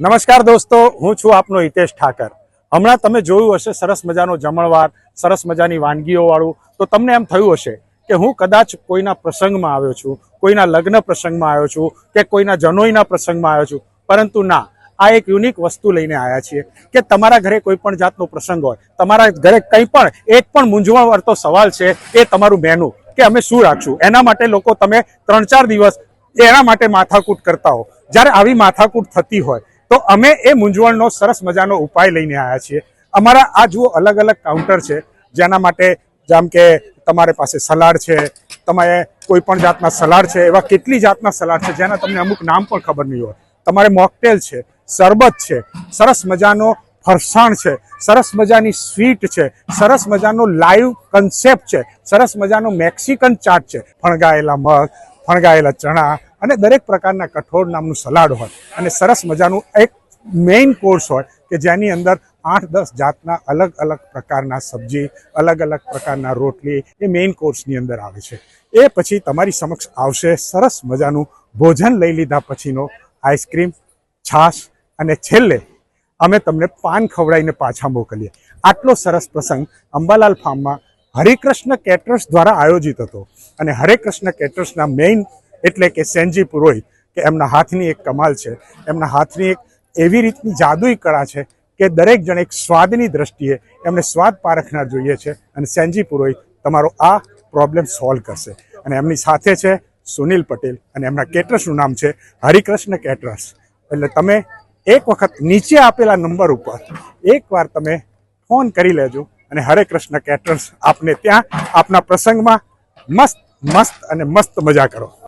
નમસ્કાર દોસ્તો, હું છું આપનો હિતેશ ઠાકર. હમણાં તમે જોયું હશે સરસ મજાનો જમણવાર, સરસ મજાની વાનગીઓ વાળું તો તમને એમ થયું હશે કે હું કદાચ કોઈના પ્રસંગમાં આવ્યો છું, કોઈના લગ્ન પ્રસંગમાં આવ્યો છું કે કોઈના જનોઈના પ્રસંગમાં આવ્યો છું. પરંતુ ના, આ એક યુનિક વસ્તુ લઈને આવ્યા છીએ કે તમારા ઘરે કોઈ પણ જાતનો પ્રસંગ હોય, તમારા ઘરે કંઈ પણ, એક પણ મૂંઝવણ વર્તો સવાલ છે એ તમારું મેનુ કે અમે શું રાખશું? એના માટે લોકો તમે ત્રણ ચાર દિવસ એના માટે માથાકૂટ કરતા હો. જ્યારે આવી માથાકૂટ થતી હોય તો અમે એ મૂંઝવણનો સરસ મજાનો ઉપાય લઈને આવ્યા છીએ. અમારા આ જુઓ અલગ અલગ કાઉન્ટર છે, જેના માટે જેમ કે તમારી પાસે સલાડ છે, તમારે કોઈ પણ જાતના સલાડ છે, એવા કેટલી જાતના સલાડ છે, જેના તમને અમુક નામ પણ ખબર નહીં હોય. તમારે મોકટેલ છે, શરબત છે, સરસ મજાનો ફરસાણ છે, સરસ મજાની સ્વીટ છે, સરસ મજાનો લાઈવ કન્સેપ્ટ છે, સરસ મજાનો મેક્સિકન ચાટ છે, ફણગાયેલા મગ, ફણગાયેલા ચણા અને દરેક પ્રકારના કઠોળ નામનું સલાડ હોય અને સરસ મજાનું એક મેઇન કોર્સ હોય કે જેની અંદર આઠ દસ જાતના અલગ અલગ પ્રકારના સબ્જી, અલગ અલગ પ્રકારના રોટલી એ મેઇન કોર્સની અંદર આવે છે. એ પછી તમારી સમક્ષ આવશે સરસ મજાનું ભોજન લઈ લીધા પછીનો આઈસ્ક્રીમ, છાશ અને છેલ્લે અમે તમને પાન ખવડાવીને પાછા મોકલીએ. આટલો સરસ પ્રસંગ અંબાલાલ ફાર્મમાં હરિકૃષ્ણ કેટરર્સ દ્વારા આયોજિત હતો. અને હરેકૃષ્ણ કેટરર્સના મેઇન એટલે કે સેનજી પુરોહિત, કે એમના હાથની એક કમાલ છે. એમના હાથની એક એવી રીતની જાદુઈ કળા છે કે દરેક જણ એક સ્વાદની દ્રષ્ટિએ એમને સ્વાદ પારખનાર જોઈએ છે અને સેનજી પુરોહિત તમારો આ પ્રોબ્લેમ સોલ્વ કરશે. અને એમની સાથે છે સુનિલ પટેલ અને એમના કેટરર્સનું નામ છે હરિકૃષ્ણ કેટરર્સ એટલે તમે એક વખત નીચે આપેલા નંબર ઉપર એકવાર તમે ફોન કરી લેજો અને હરે કૃષ્ણ કેટરર્સ આપને ત્યાં આપના પ્રસંગમાં મસ્ત મસ્ત અને મસ્ત મજા કરો.